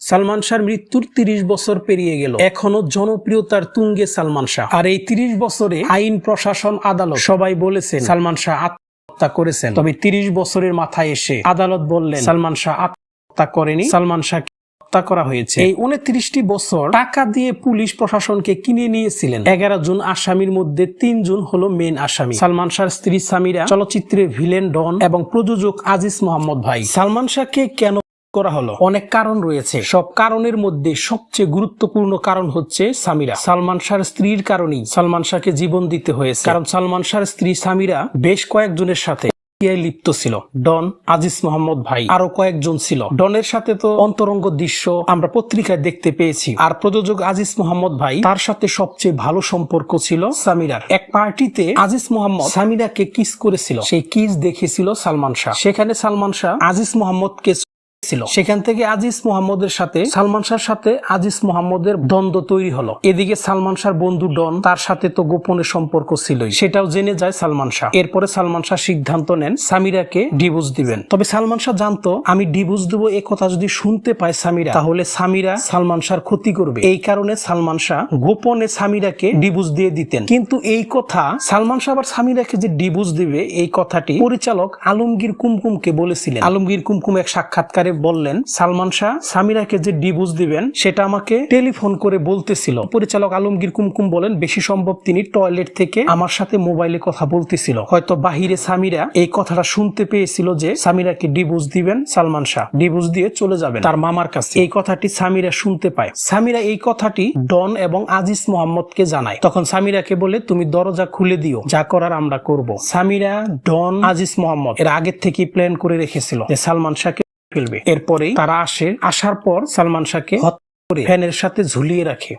সালমান শাহর মৃত্যুর তিরিশ বছর পেরিয়ে গেল। এখনও জনপ্রিয়তার তুঙ্গে সালমান শাহ। আর এই তিরিশ বছরে আইন, প্রশাসন, আদালত সবাই বলেছেন, সালমান শাহ আত্মহত্যা করেছেন। তবে তিরিশ বছরের মাথায় এসে আদালত বললেন, সালমান শাহ আত্মহত্যা করেনি, সালমান শাহ হত্যা করা হয়েছে। এই উনত্রিশটি বছর টাকা দিয়ে পুলিশ প্রশাসনকে কিনে নিয়েছিলেন। এগারো জন আসামির মধ্যে তিনজন হলো মেন আসামি। সালমান শাহর স্ত্রী সামিরা, চলচ্চিত্রের ভিলেন ডন এবং প্রযোজক আজিজ মোহাম্মদ ভাই। সালমান শাহকে কেন করা হলো। অনেক কারণ রয়েছে। সব কারণের মধ্যে সবচেয়ে গুরুত্বপূর্ণ কারণ হচ্ছে সামিরা। সালমান শাহর স্ত্রীর কারণেই সালমান শাহকে জীবন দিতে হয়েছে। কারণ সালমান শাহর স্ত্রী সামিরা বেশ কয়েকজনের সাথে লিপ্ত ছিল। ডন আজিজ মোহাম্মদ ভাই আরও কয়েকজন ছিল। ডনের সাথে তো অন্তরঙ্গ দৃশ্য আমরা পত্রিকায় দেখতে পেয়েছি। আর প্রযোজক আজিজ মোহাম্মদ ভাই তার সাথে সবচেয়ে ভালো সম্পর্ক ছিল সামিরার। এক পার্টিতে আজিজ মোহাম্মদ সামিরাকে কিস করেছিল। সেই কিস দেখেছিল সালমান শাহ। সেখানে সালমান শাহ আজিজ মোহাম্মদকে ছিল। সেখান থেকে আজিজ মোহাম্মদের সাথে, সালমান শাহর সাথে আজিজ মোহাম্মদের দ্বন্দ্ব তৈরি হলো। এদিকে সালমান শাহর বন্ধু ডন, তার সাথে তো গোপনে সম্পর্ক ছিলই। সেটাও জেনে যায় সালমান শাহ। এরপরে সালমান শাহ সিদ্ধান্ত নেন সামিরাকে ডিভোর্স দিবেন। তবে সালমান শাহ জানতো, আমি ডিভোর্স দেবো এ কথা যদি শুনতে পায় সামিরা, তাহলে সামিরা সালমান শাহর ক্ষতি করবে। এই কারণে সালমান শাহ গোপনে সামিরাকে ডিভোর্স দিয়ে দিতেন। কিন্তু এই কথা, সালমান শাহ আবার সামিরাকে যে ডিভোর্স দিবে, এই কথাটি পরিচালক আলমগীর কুমকুমকে বলেছিলেন। আলমগীর কুমকুম এক সাক্ষাৎকারে বললেন, সালমান শাহ, সামিরাকে যে ডিভোর্স দিবেন, সেটা আমাকে টেলিফোন করে বলতেছিল। পরিচালক আলমগীর কুমকুম বলেন, বেশি সম্ভব তিনি টয়লেট থেকে আমার সাথে মোবাইলে কথা বলতেছিল। হয়তো বাহিরে সামিরা এই কথাটা শুনতে পেয়েছিল যে সামিরাকে ডিভোর্স দিবেন সালমান শাহ। ডিভোর্স দিয়ে চলে যাবেন তার মামার কাছে। এই কথাটি সামিরা শুনতে পায়। সামিরা এই কথাটি ডন এবং আজিজ মোহাম্মদকে জানায়। তখন সামিরাকে বলে, তুমি দরজা খুলে দিও। যা করার আমরা করব। সামিরা, ডন, আজিজ মোহাম্মদ এর আগের থেকেই প্ল্যান করে রেখেছিল যে সালমান শাহকে ফেলবে। এরপরেই তারা আসে আসার পর সালমান শাহকে হত্যা করে ফ্যানের সাথে ঝুলিয়ে রাখে।